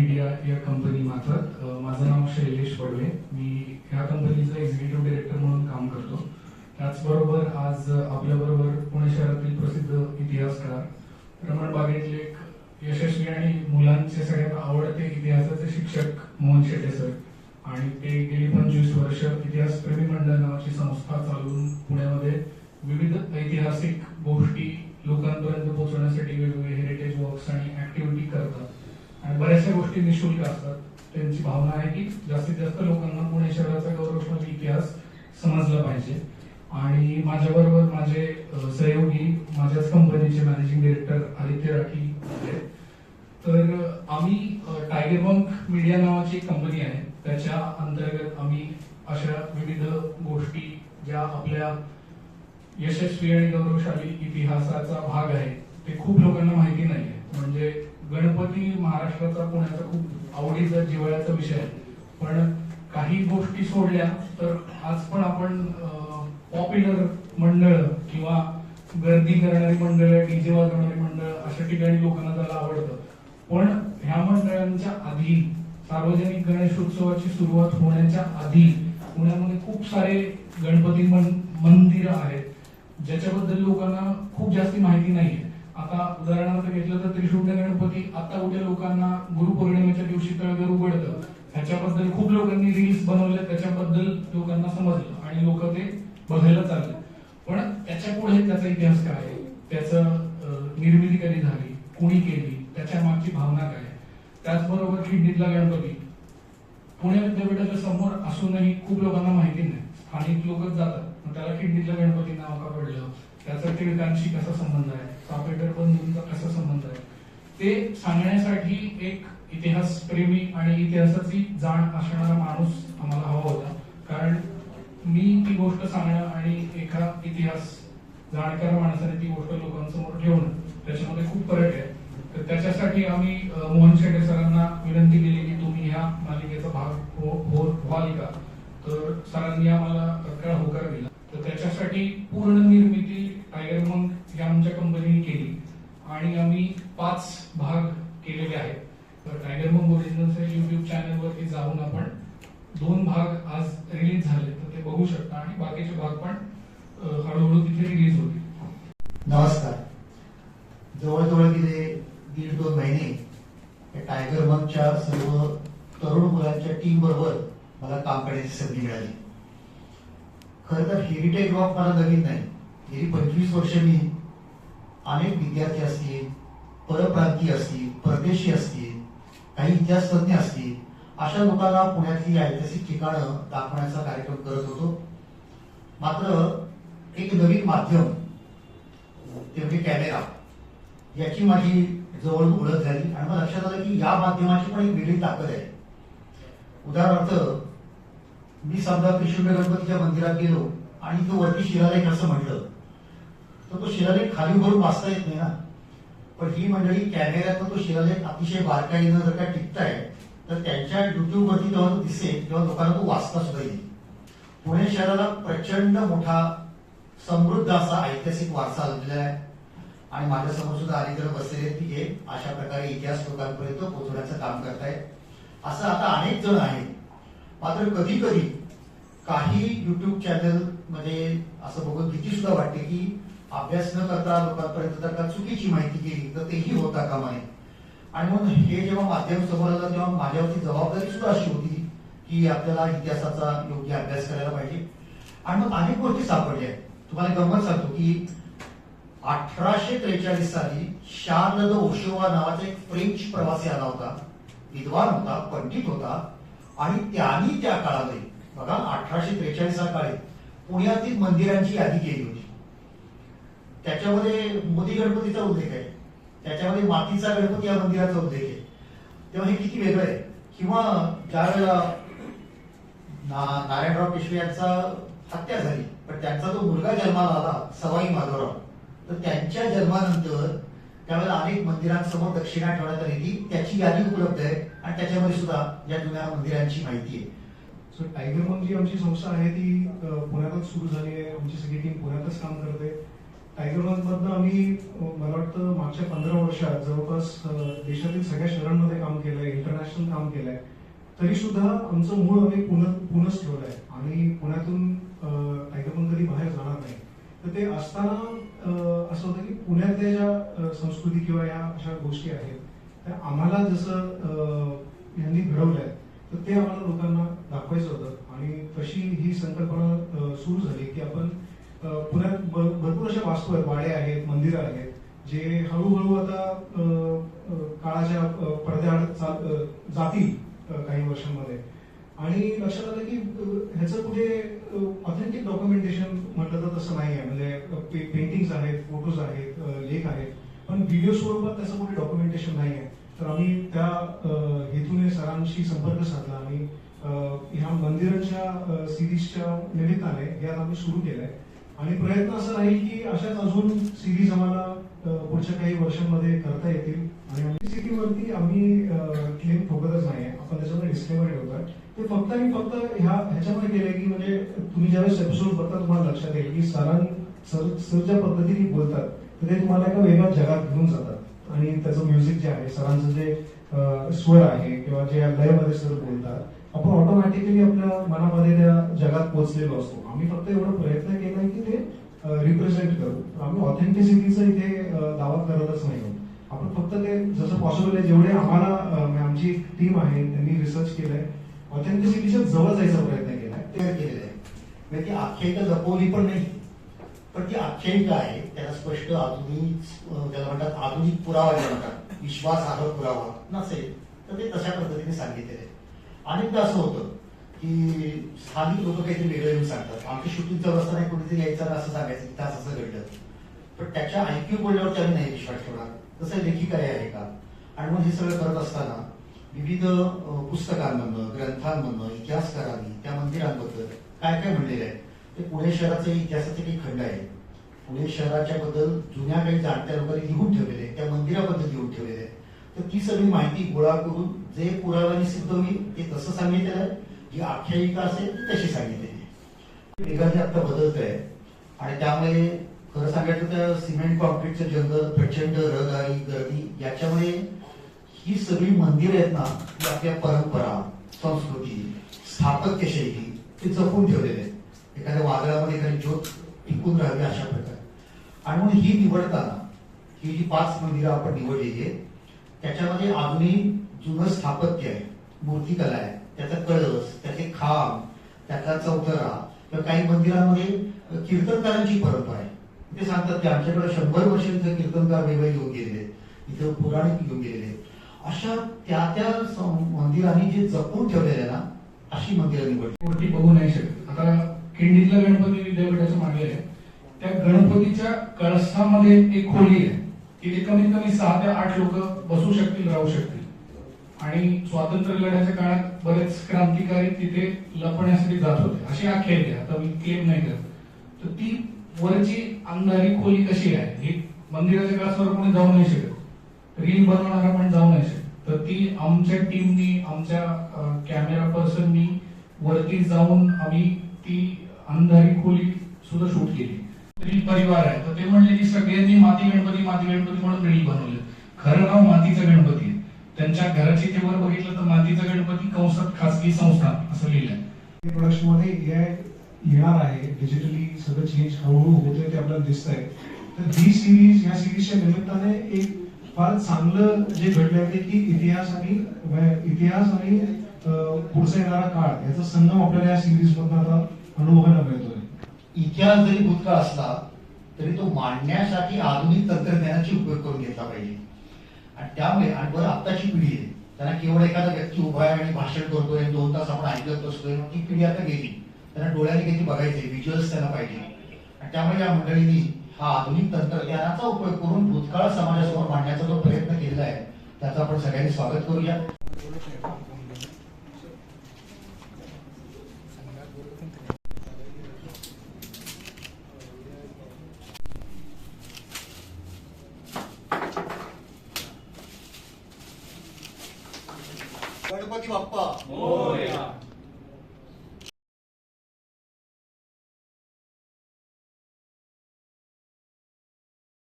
Media या company मार्फत माझं नाव शैलेश पडवे. मी ह्या कंपनीचा एक्झिक्युटिव्ह डिरेक्टर म्हणून काम करतो. त्याचबरोबर आज आपल्याबरोबर पुणे शहरातील प्रसिद्ध इतिहासकार रमण बागेतले एक यशस्वी आणि मुलांचे सगळ्यात आवडते इतिहासाचे शिक्षक मोहन शेटे सर. आणि ते गेली पंचवीस वर्ष इतिहासप्रेमी मंडळ नावाची संस्था चालवून पुण्यामध्ये विविध ऐतिहासिक गोष्टी लोकांपर्यंत पोहोचवण्यासाठी वेगवेगळे हेरिटेज वॉक्स आणि ऍक्टिव्हिटी करतात. आणि बऱ्याचशा गोष्टी निशुल्क असतात. त्यांची भावना आहे की जास्तीत जास्त लोकांना पुणे शहराचा गौरवशाली इतिहास समजला पाहिजे. आणि माझ्याबरोबर माझे सहयोगी माझ्याच कंपनीचे मॅनेजिंग डिरेक्टर आदित्य राठी आहेत. तर आम्ही टायगर बंक मीडिया नावाची एक कंपनी आहे. त्याच्या अंतर्गत आम्ही अशा विविध गोष्टी ज्या आपल्या यशस्वी आणि गौरवशाली इतिहासाचा भाग आहे ते खूप लोकांना माहिती नाहीये. म्हणजे गणपती महाराष्ट्राचा पुण्याचा खूप आवडीचा जिवाळ्याचा विषय आहे. पण काही गोष्टी सोडल्या तर आज पण आपण पॉप्युलर मंडळ किंवा गर्दी करणारी मंडळ डीजे वाजवणारी मंडळ अशा ठिकाणी लोकांना त्याला आवडतं. पण ह्या मंडळांच्या आधी सार्वजनिक गणेशोत्सवाची सुरुवात होण्याच्या आधी पुण्यामध्ये खूप सारे गणपती मंदिर आहेत ज्याच्याबद्दल लोकांना खूप जास्ती माहिती नाहीये. आता उदाहरणार्थ घेतलं तर त्रिशुंड गणपती आता उद्या लोकांना गुरुपौर्णिमेच्या दिवशी तळघर उघडतं ह्याच्याबद्दल खूप लोकांनी रील्स बनवले त्याच्याबद्दल लोकांना समजलं आणि लोक ते बघायला चालले. पण त्याच्या पुढे त्याचा इतिहास काय आहे? त्याचं निर्मिती कधी झाली? कुणी केली? त्याच्या मागची भावना काय त्याचबरोबर खिंडीतला गणपती. पुणे विद्यापीठाच्या समोर असूनही खूप लोकांना माहिती नाही. स्थानिक लोकच जातात. त्याला खिंडीतला गणपती नाव का पडलं? त्याचा टिळकांशी कसा संबंध आहे? चापेकर बंधूंचा कसा संबंध आहे? ते सांगण्यासाठी एक इतिहास प्रेमी आणि इतिहासाची जाण असणारा माणूस आम्हाला हवा होता. कारण मी ती गोष्ट सांगणं आणि एका इतिहास जाणकार माणसाने ती गोष्ट लोकांसमोर ठेवणं त्याच्यामध्ये खूप फरक आहे. तर त्याच्यासाठी आम्ही मोहन शेटे सरांना विनंती केली की तुम्ही ह्या मालिकेचा भाग हो हो व्हाल का? तर सरांनी आम्हाला तत्काळ होकार दिला. तर त्याच्यासाठी पूर्ण निर्णय टायगर मंक या आमच्या कंपनीने केली आणि आम्ही पाच भाग केलेले आहेत. तर टायगर मंक ओरिजिनलच्या युट्यूब चॅनलवरती जाऊन आपण दोन भाग आज रिलीज झाले. तर ते बघू शकता आणि बाकीचे भाग पण हळूहळू तिथे रिलीज होतील. नमस्कार. जवळजवळ गेले दीड दोन महिने टायगर मगच्या सर्व तरुण मुलांच्या टीम बरोबर मला काम करण्याची संधी मिळाली. खरं तर हेरिटेज वॉक मला नवीन नाही. गेली पंचवीस वर्ष मी अनेक विद्यार्थी असतील परप्रांतीय असतील परदेशी असतील काही इतिहास तज्ञ असतील अशा लोकांना पुण्यातली ऐतिहासिक ठिकाणं दाखवण्याचा कार्यक्रम करत होतो. मात्र एक नवीन माध्यम ते म्हणजे कॅमेरा याची माझी जवळ ओळख झाली आणि मला लक्षात आलं की या माध्यमाची पण एक वेगळी ताकद आहे. उदाहरणार्थ मी समजा त्रिशूल गणपतीच्या मंदिरात गेलो आणि तो वरती शिरालेख असं म्हटलं. तर तो शिलालेख खाली भरून वाचता येत नाही ना. पण ही मंडळी कॅमेऱ्यात तो शिलालेख अतिशय बारकाईनं जर का टिकताय तर त्यांच्या युट्यूबवरती जेव्हा तो दिसेल तेव्हा लोकांना तो वाचता सुद्धा येईल. पुणे शहराला प्रचंड मोठा समृद्ध असा ऐतिहासिक वारसा लाभलेला आहे. आणि माझ्यासमोर सुद्धा अनेक बसलेले की हे अशा प्रकारे इतिहास लोकांपर्यंत पोहोचवण्याचं काम करतायत. असं आता अनेक जण आहेत. मात्र कधी कधी काही युट्यूब चॅनलमध्ये असं बघून भीती सुद्धा वाटते की अभ्यास न करता लोकांपर्यंत जर का चुकीची माहिती केली तर तेही होता कामा नये. आणि म्हणून हे जेव्हा माध्यम समोर आलं तेव्हा माझ्यावरती जबाबदारी सुद्धा अशी होती की आपल्याला इतिहासाचा योग्य अभ्यास करायला पाहिजे. आणि मग अनेक गोष्टी सापडल्या आहेत. तुम्हाला गंमत सांगतो की अठराशे त्रेचाळीस साली शार्ल द ओशोवा नावाचा एक फ्रेंच प्रवासी आला होता. विद्वान होता पंडित होता. आणि त्यांनी त्या काळामध्ये बघा अठराशे त्रेचाळीस या काळी पुण्यातील मंदिरांची यादी केली होती. त्याच्यामध्ये मोदी गणपतीचा उल्लेख आहे. त्याच्यामध्ये मातीचा गणपती या मंदिराचा उल्लेख आहे. तेव्हा हे किती वेगळं आहे. किंवा ज्या वेळेला ना- नारायणराव पेशवे यांचा हत्या झाली पण त्यांचा जो मुलगा जन्माला आला सवाई माधवराव तर त्यांच्या जन्मानंतर त्यावेळेला अनेक मंदिरांसमोर दक्षिणा ठेवण्यात आली ती. त्याची यादी उपलब्ध आहे आणि त्याच्यामध्ये सुद्धा या जुन्या मंदिरांची माहिती आहे. सो टायगर मंक जी आमची संस्था आहे ती पुण्यातच सुरू झाली आहे. आमची सगळी टीम पुण्यातच काम करते. मधनं आम्ही मला वाटतं मागच्या पंधरा वर्षात जवळपास देशातील सगळ्या शहरांमध्ये काम केलंय इंटरनॅशनल काम केलंय. तरी सुद्धा आमचं मूळ आम्ही पुणे पुणच आहे आणि पुण्यातून अ, कधी बाहेर जाणार नाही. तर ते असताना असं होतं की पुण्यातल्या ज्या संस्कृती किंवा या अशा गोष्टी आहेत त्या आम्हाला जसं यांनी घडवलंय तर ते आम्हाला लोकांना दाखवायचं होतं. आणि तशी ही संकल्पना सुरू झाली की आपण पुण्यात भरपूर अशा वास्तू आहेत वाडे आहेत मंदिरं आहेत जे हळूहळू आता काळाच्या पडद्याआड जातील काही वर्षांमध्ये. आणि लक्षात आलं की ह्याचं कुठे ऑथेंटिक डॉक्युमेंटेशन म्हटलं तर तसं नाही आहे. म्हणजे पेंटिंग्स आहेत फोटोज आहेत लेख आहेत पण व्हिडिओ स्वरूपात त्याचं कुठे डॉक्युमेंटेशन नाही आहे. तर आम्ही त्या हेतूने सरांशी संपर्क साधला आणि ह्या मंदिरांच्या सिरीजच्या निमित्ताने हे आता आम्ही सुरू केलंय. आणि प्रयत्न असा राहील की अशाच अजून सिरीज आम्हाला पुढच्या काही वर्षांमध्ये करता येतील. आणि आम्ही सिटीवरती आम्ही क्लेम ठोकतच नाही आपण त्याच्यामध्ये डिस्क्लेमर ठेवतोय. ते फक्त आणि फक्त ह्या ह्याच्यामध्ये केलंय की म्हणजे तुम्ही ज्यावेळेस एपिसोड बघता तुम्हाला लक्षात येईल की सरां सर सर ज्या पद्धतीने बोलतात तर ते तुम्हाला एका वेगळ्या जगात घेऊन जातात. आणि त्याचं म्युझिक जे आहे सरांचं जे स्वर आहे किंवा जे लयमध्ये सर बोलतात आपण ऑटोमॅटिकली आपल्या मनामध्ये त्या जगात पोहोचलेलो असतो. आम्ही फक्त एवढा प्रयत्न केलाय की ते रिप्रेझेंट करू. आम्ही ऑथेंटिसिटीचा इथे दावा करतच नाही आपण फक्त ते जसं पॉसिबल आहे जेवढे आम्हाला म्हणजे आमची टीम आहे त्यांनी रिसर्च केलंय ऑथेंटिसिटीच्या जवळ जायचा प्रयत्न केलाय. ते केलेलं आहे. म्हणजे ती आख्यायिका जपवली पण नाही. पण ती आख्यायिका आहे त्याला स्पष्ट आधुनिक त्याला म्हणतात आधुनिक पुरावा म्हणतात विश्वासार्ह पुरावा नसेल तर ते तशा पद्धतीने सांगितलेले आहे. अनेकदा असं होतं की स्थानिक लोक काहीतरी वेगळं येऊन सांगतात. आमच्या शूटिंग चालू असताना कोणीतरी यायचं असं सांगायचं की तास असं घडलं. पण त्याच्या ऐक्यू बोलल्यावर त्यांनी नाही विश्वास ठेवणार तसं लेखिका आहे का? आणि मग हे सगळं करत असताना विविध पुस्तकांमधनं ग्रंथांमधनं इतिहासकारांनी त्या मंदिरांबद्दल काय काय म्हणलेलं आहे? ते पुणे शहराचे इतिहासाचे काही खंड आहे. पुणे शहराच्या बद्दल जुन्या काही जाणत्या लोकांनी लिहून ठेवलेले आहे. त्या मंदिराबद्दल लिहून ठेवलेले आहे. तर ती सगळी माहिती गोळा करून जे पुराव्याने सिद्ध होईल ते तसं सांगितलेलं आहे. जी आख्यायिका असेल ती तशी सांगितलेली आहे. वेगाने आता बदलत आहे आणि त्यामुळे खरं सांगायचं तर सिमेंट कॉन्क्रीटचं जंगल प्रचंड रहदारी गर्दी याच्यामुळे ही सगळी मंदिरं आहेत ना ही आपल्या परंपरा संस्कृती स्थापत्य शैली ते जपून ठेवलेले आहेत. एखाद्या वादळामध्ये एखादी ज्योत टिकून राहावी अशा प्रकारे. आणि म्हणून ही निवडताना ही जी पाच मंदिरं आपण निवडलेली आहेत त्याच्यामध्ये आधुनिक जुनं स्थापत्य आहे मूर्तिकला आहे. त्याचा कळस त्याचे खांब त्याचा चौथरा तर काही मंदिरांमध्ये कीर्तनकारांची परंपरा आहे. ते सांगतात की आमच्याकडे शंभर वर्षांचे कीर्तनकार वेगळे येऊन गेलेले इथं पुराणिक येऊन गेलेले अशा त्या त्या मंदिरांनी जे जपून ठेवलेले ना अशी मंदिरं निवडली. मूर्ती बघू नाही शकत. आता खिंडीतलं गणपती विद्यापीठाच्या मागे आहे. त्या गणपतीच्या कळसामध्ये एक खोली आहे. तिथे कमीत कमी सहा ते आठ लोक बसू शकतील राहू शकतील. आणि स्वातंत्र्य लढ्याच्या काळात बरेच क्रांतिकारी तिथे लपण्यासाठी जात होते. अशी आख्यायिका आहे. आता मी क्लेम नाही करत. तर ती वरची अंधारी खोली कशी आहे? ही मंदिराच्या कळसावर कोणी जाऊ नाही शकत. रील बनवणारा पण जाऊ नाही शकत. तर ती आमच्या टीमनी आमच्या कॅमेरा पर्सननी वरती जाऊन आम्ही ती अंधारी खोली सुद्धा शूट केली. रील परिवार आहे. तर ते म्हणले की सगळ्यांनी माती गणपती माती गणपती म्हणून रील बनवले. खरं नाव मातीचा गणपती आहे. त्यांच्या घराची ते वर बघितलं तर मातीचा गणपती कंसात खासगी संस्था असं लिहिलंय. प्रोडक्शनमध्ये येणार आहे. डिजिटली सगळं चेंज हळूहळू होतंय ते आपल्याला दिसतंय. तर ही सिरीज या सिरीजच्या निमित्ताने एक फार चांगलं जे घडलंय ते की इतिहास आणि इतिहास आणि पुढचा येणारा काळ याचा संगम आपल्याला या सिरीज मधून आता अनुभवायला मिळतो. इतिहास जरी भूतकाळ असला तरी तो मांडण्यासाठी आधुनिक तंत्रज्ञानाची उपयोग करून घेतला पाहिजे. आणि त्यामुळे आणि बरं आत्ताची पिढी आहे. त्यांना केवळ एखादा व्यक्ती उभा आहे आणि भाषण करतोय दोन तास आपण ऐकत असतोय ती पिढी आता गेली. त्यांना डोळ्याने किती बघायचे व्हिज्युअल्स त्यांना पाहिजे. आणि त्यामुळे या मंडळींनी हा आधुनिक तंत्रज्ञानाचा उपयोग करून भूतकाळ समाजासमोर मांडण्याचा जो प्रयत्न केलेला आहे त्याचा आपण सगळ्यांनी स्वागत करूया. गणपती बाप्पा